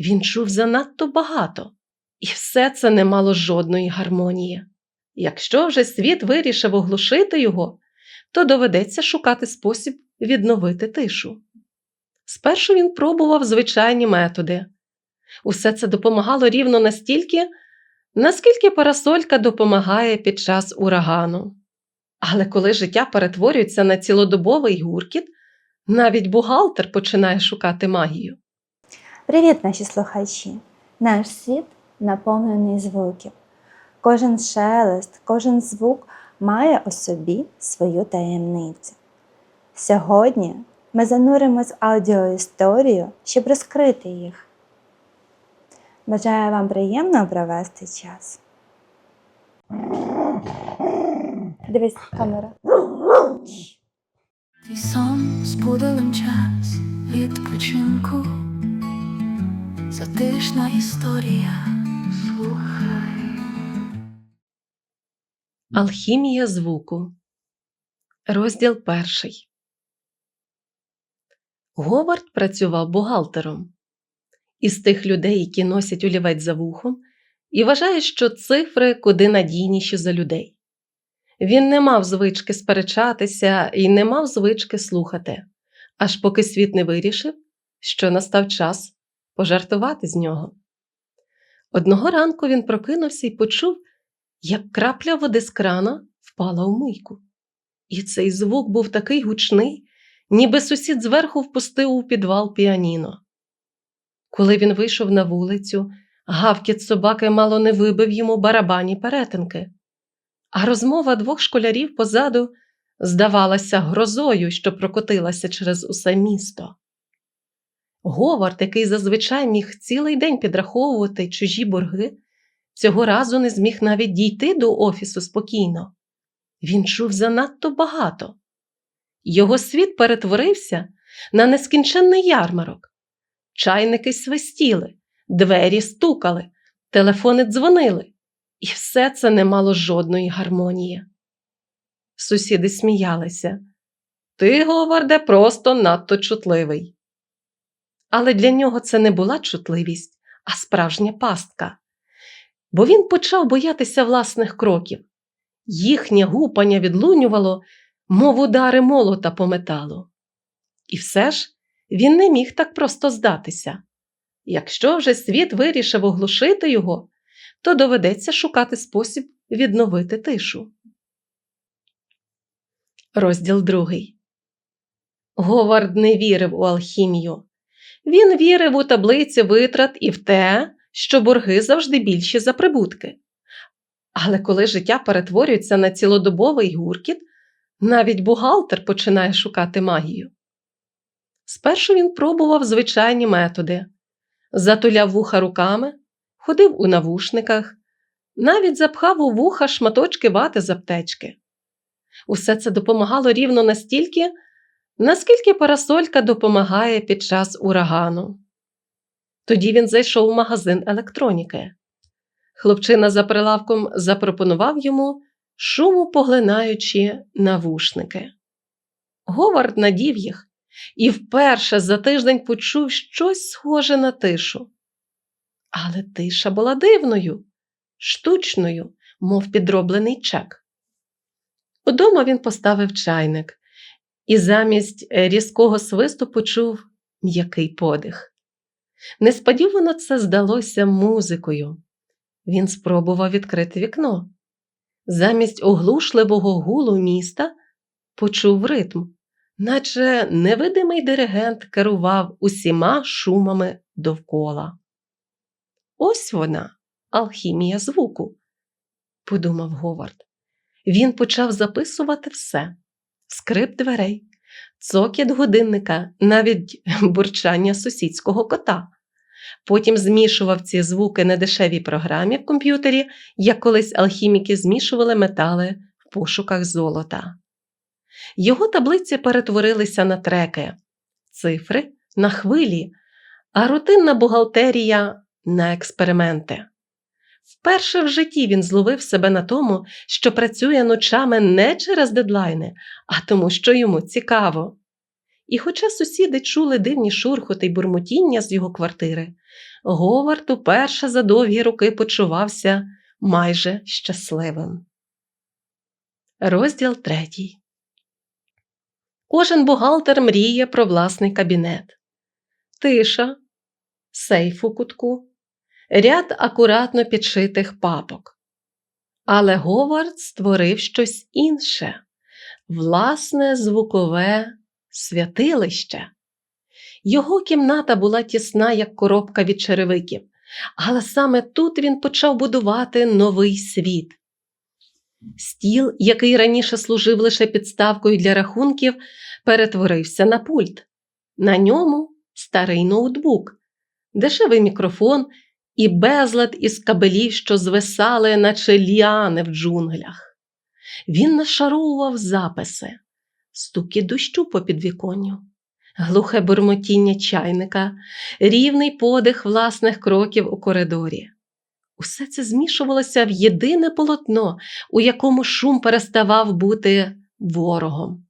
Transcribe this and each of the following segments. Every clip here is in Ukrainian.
Він чув занадто багато, і все це не мало жодної гармонії. Якщо вже світ вирішив оглушити його, то доведеться шукати спосіб відновити тишу. Спершу він пробував звичайні методи. Усе це допомагало рівно настільки, наскільки парасолька допомагає під час урагану. Але коли життя перетворюється на цілодобовий гуркіт, навіть бухгалтер починає шукати магію. Привіт, наші слухачі! Наш світ наповнений звуків. Кожен шелест, кожен звук має у собі свою таємницю. Сьогодні ми зануримось в аудіоісторію, щоб розкрити їх. Бажаю вам приємно провести час. Дивись, камера. Твій сон збудилим час відпочинку, затишна історія. Слухай. Алхімія звуку. Розділ перший. Говард працював бухгалтером. Із тих людей, які носять олівець за вухом, і вважає, що цифри куди надійніші за людей. Він не мав звички сперечатися і не мав звички слухати, аж поки світ не вирішив, що настав час пожартувати з нього. Одного ранку він прокинувся і почув, як крапля води з крана впала у мийку. І цей звук був такий гучний, ніби сусід зверху впустив у підвал піаніно. Коли він вийшов на вулицю, гавкіт собаки мало не вибив йому барабані перетинки, а розмова двох школярів позаду здавалася грозою, що прокотилася через усе місто. Говард, який зазвичай міг цілий день підраховувати чужі борги, цього разу не зміг навіть дійти до офісу спокійно. Він чув занадто багато. Його світ перетворився на нескінченний ярмарок. Чайники свистіли, двері стукали, телефони дзвонили, і все це не мало жодної гармонії. Сусіди сміялися. Ти, Говарде, просто надто чутливий. Але для нього це не була чутливість, а справжня пастка. Бо він почав боятися власних кроків. Їхнє гупання відлунювало, мов удари молота по металу. І все ж він не міг так просто здатися. Якщо вже світ вирішив оглушити його, то доведеться шукати спосіб відновити тишу. Розділ другий. Говард не вірив у алхімію. Він вірив у таблиці витрат і в те, що борги завжди більші за прибутки. Але коли життя перетворюється на цілодобовий гуркіт, навіть бухгалтер починає шукати магію. Спершу він пробував звичайні методи, затуляв вуха руками, ходив у навушниках, навіть запхав у вуха шматочки вати з аптечки. Усе це допомагало рівно настільки, наскільки парасолька допомагає під час урагану. Тоді він зайшов у магазин електроніки. Хлопчина за прилавком запропонував йому шумопоглинаючі навушники. Говард надів їх і вперше за тиждень почув щось схоже на тишу. Але тиша була дивною, штучною, мов підроблений чек. Удома він поставив чайник і замість різкого свисту почув м'який подих. Несподівано це здалося музикою. Він спробував відкрити вікно. Замість оглушливого гулу міста почув ритм, наче невидимий диригент керував усіма шумами довкола. Ось вона, алхімія звуку, подумав Говард. Він почав записувати все: скрип дверей, цокіт годинника, навіть бурчання сусідського кота. Потім змішував ці звуки на дешевій програмі в комп'ютері, як колись алхіміки змішували метали в пошуках золота. Його таблиці перетворилися на треки, цифри на хвилі, а рутинна бухгалтерія на експерименти. Вперше в житті він зловив себе на тому, що працює ночами не через дедлайни, а тому, що йому цікаво. І хоча сусіди чули дивні шурхоти й бурмотіння з його квартири, Говард уперше за довгі роки почувався майже щасливим. Розділ третій. Кожен бухгалтер мріє про власний кабінет. Тиша, сейф у кутку, ряд акуратно підшитих папок. Але Говард створив щось інше власне звукове святилище. Його кімната була тісна, як коробка від черевиків, але саме тут він почав будувати новий світ. Стіл, який раніше служив лише підставкою для рахунків, перетворився на пульт. На ньому старий ноутбук, дешевий мікрофон і безлад із кабелів, що звисали, наче ліани в джунглях. Він нашаровував записи, стуки дощу по підвіконню, глухе бурмотіння чайника, рівний подих власних кроків у коридорі. Усе це змішувалося в єдине полотно, у якому шум переставав бути ворогом.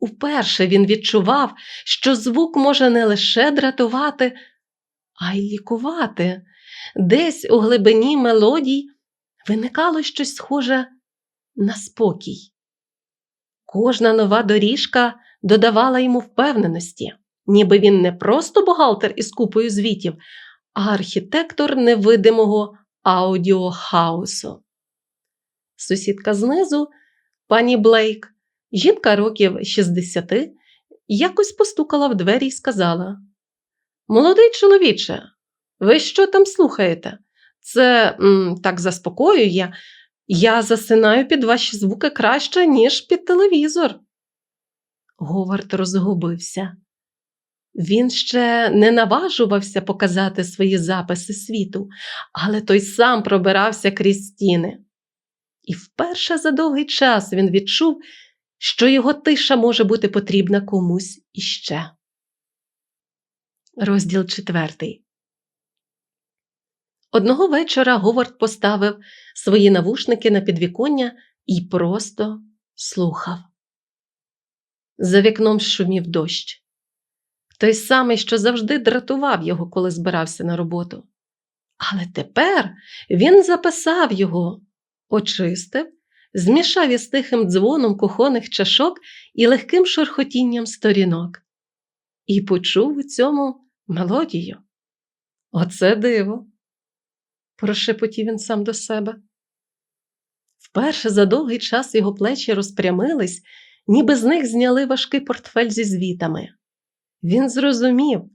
Уперше він відчував, що звук може не лише дратувати, а й лікувати. Десь у глибині мелодій виникало щось схоже на спокій. Кожна нова доріжка додавала йому впевненості, ніби він не просто бухгалтер із купою звітів, а архітектор невидимого аудіохаусу. Сусідка знизу, пані Блейк, жінка років 60, якось постукала в двері і сказала: Молодий чоловіче, ви що там слухаєте? Це м, так заспокоює. Я засинаю під ваші звуки краще, ніж під телевізор. Говард розгубився. Він ще не наважувався показати свої записи світу, але той сам пробирався крізь стіни. І вперше за довгий час він відчув, що його тиша може бути потрібна комусь іще. Розділ четвертий. Одного вечора Говард поставив свої навушники на підвіконня і просто слухав. За вікном шумів дощ. Той самий, що завжди дратував його, коли збирався на роботу. Але тепер він записав його, очистив, змішав із тихим дзвоном кухонних чашок і легким шурхотінням сторінок. І почув у цьому мелодію. Оце диво! Прошепотів він сам до себе. Вперше за довгий час його плечі розпрямились, ніби з них зняли важкий портфель зі звітами. Він зрозумів,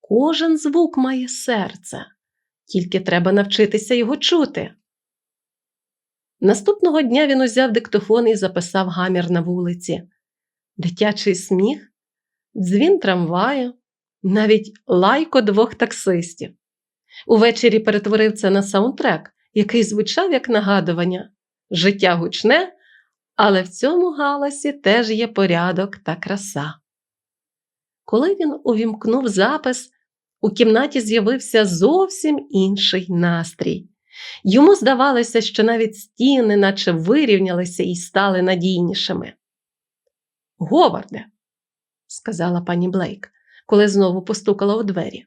кожен звук має серце, тільки треба навчитися його чути. Наступного дня він узяв диктофон і записав гамір на вулиці, дитячий сміх, дзвін трамваю, навіть лайко двох таксистів. Увечері перетворив це на саундтрек, який звучав як нагадування життя гучне, але в цьому галасі теж є порядок та краса. Коли він увімкнув запис, у кімнаті з'явився зовсім інший настрій. Йому здавалося, що навіть стіни, наче вирівнялися і стали надійнішими. Говарде, сказала пані Блейк, коли знову постукала у двері.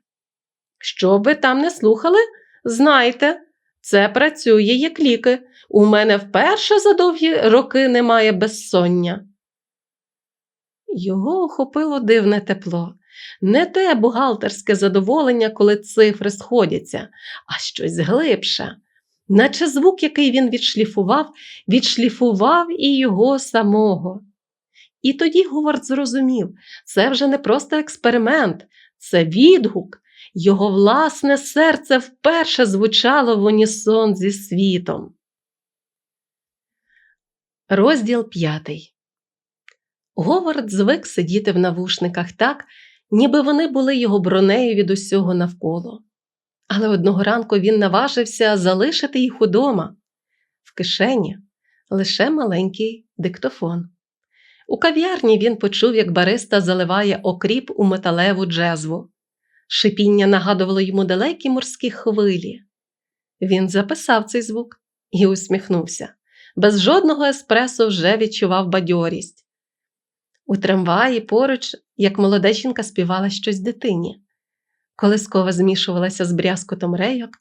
Що ви там не слухали, знайте, це працює як ліки. У мене вперше за довгі роки немає безсоння. Його охопило дивне тепло. Не те бухгалтерське задоволення, коли цифри сходяться, а щось глибше, наче звук, який він відшліфував, відшліфував і його самого. І тоді Говард зрозумів, це вже не просто експеримент, це відгук. Його власне серце вперше звучало в унісон зі світом. Розділ п'ятий. Говард звик сидіти в навушниках так, ніби вони були його бронею від усього навколо. Але одного ранку він наважився залишити їх удома. В кишені лише маленький диктофон. У кав'ярні він почув, як бариста заливає окріп у металеву джезву. Шипіння нагадувало йому далекі морські хвилі. Він записав цей звук і усміхнувся. Без жодного еспресо вже відчував бадьорість. У трамваї поруч, як молода жінка співала щось дитині. Колискова змішувалася з брязкотом рейок,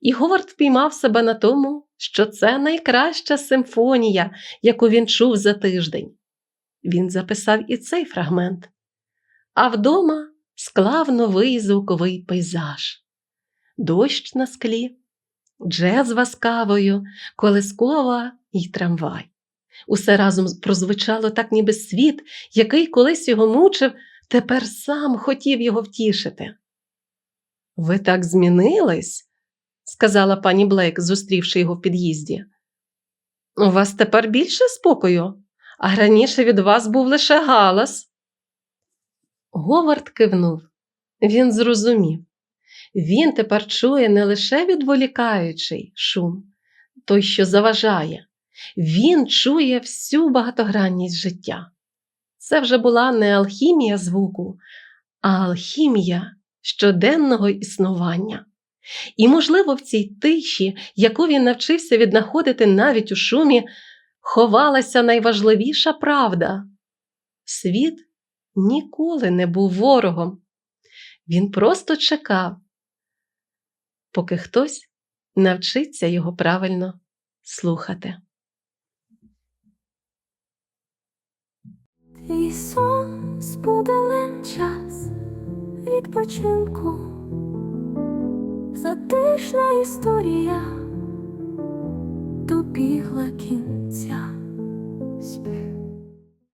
і Говард впіймав себе на тому, що це найкраща симфонія, яку він чув за тиждень. Він записав і цей фрагмент, а вдома склав новий звуковий пейзаж. Дощ на склі, джезва з кавою, колискова й трамвай. Усе разом прозвучало так, ніби світ, який колись його мучив, тепер сам хотів його втішити. Ви так змінились, сказала пані Блейк, зустрівши його в під'їзді. У вас тепер більше спокою, а раніше від вас був лише галас. Говард кивнув. Він зрозумів. Він тепер чує не лише відволікаючий шум, той, що заважає, він чує всю багатогранність життя. Це вже була не алхімія звуку, а алхімія щоденного існування. І, можливо, в цій тиші, яку він навчився віднаходити навіть у шумі, ховалася найважливіша правда. Світ ніколи не був ворогом. Він просто чекав, поки хтось навчиться його правильно слухати. Твій сон збудилим час відпочинку, затишна історія добігла кінця. Спи.